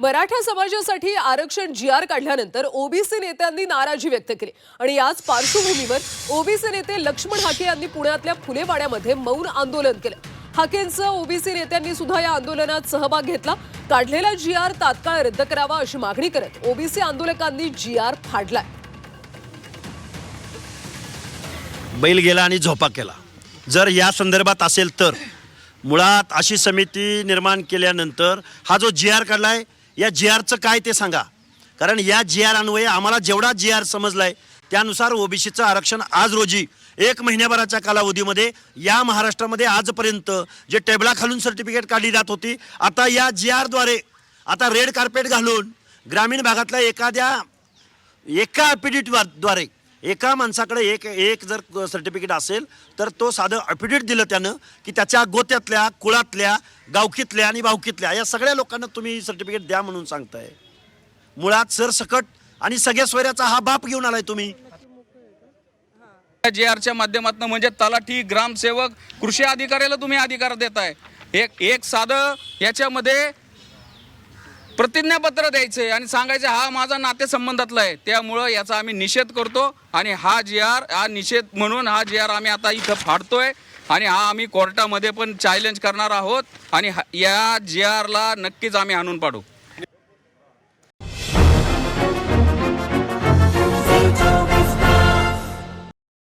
मराठा समाजासाठी आरक्षण जी आर काढल्यानंतर ओबीसी नेत्यांनी नाराजी व्यक्त केली. आणि याच पार्श्वभूमीवर ओबीसी नेते लक्ष्मण हाके यांनी पुण्यातल्या फुलेवाड्यामध्ये मौन आंदोलन केलं. हाकेंचं ओबीसी नेत्यांनी सुद्धा या आंदोलनात सहभाग घेतला. काढलेला जी आर तात्काळ रद्द करावा अशी मागणी करत ओबीसी आंदोलकांनी जी आर फाडलाय. बैल गेला आणि झोपा केला. जर या संदर्भात असेल तर मुळात अशी समिती निर्माण केल्यानंतर हा जो जी आर काढलाय या जी आरचं काय ते सांगा. कारण या जी आर अन्वये आम्हाला जेवढा जी आर समजलाय त्यानुसार ओबीसीचं आरक्षण आज रोजी एक महिन्याभराच्या कालावधीमध्ये या महाराष्ट्रामध्ये आजपर्यंत जे टेबलाखालून सर्टिफिकेट काढली जात होती आता या जी आरद्वारे आता रेड कार्पेट घालून ग्रामीण भागातल्या एखाद्या एका ॲफिडेविटद्वारे एका माणसाकडे एक एक जर सर्टिफिकेट असेल तर तो साधं अपिडेट दिलं त्यानं की त्याच्या गोत्यातल्या कुळातल्या गावकीतल्या आणि भावकीतल्या या सगळ्या लोकांना तुम्ही सर्टिफिकेट द्या म्हणून सांगताय. मुळात सरसकट आणि सगळ्या सोयऱ्याचा हा बाप घेऊन आलाय तुम्ही. जे आरच्या माध्यमातून म्हणजे तलाठी ग्रामसेवक कृषी अधिकाऱ्याला तुम्ही अधिकार देताय. एक एक साधं याच्यामध्ये प्रतिज्ञापत्र द्यायचे आणि सांगायचं हा माझा नातेसंबंधातला आहे. त्यामुळं याचा आम्ही निषेध करतो आणि हा जी आर हा निषेध म्हणून हा जी आर आम्ही आता इथं फाडतोय आणि हा आम्ही कोर्टामध्ये पण चॅलेंज करणार आहोत आणि या जी आरला नक्कीच आम्ही आणून पाडू.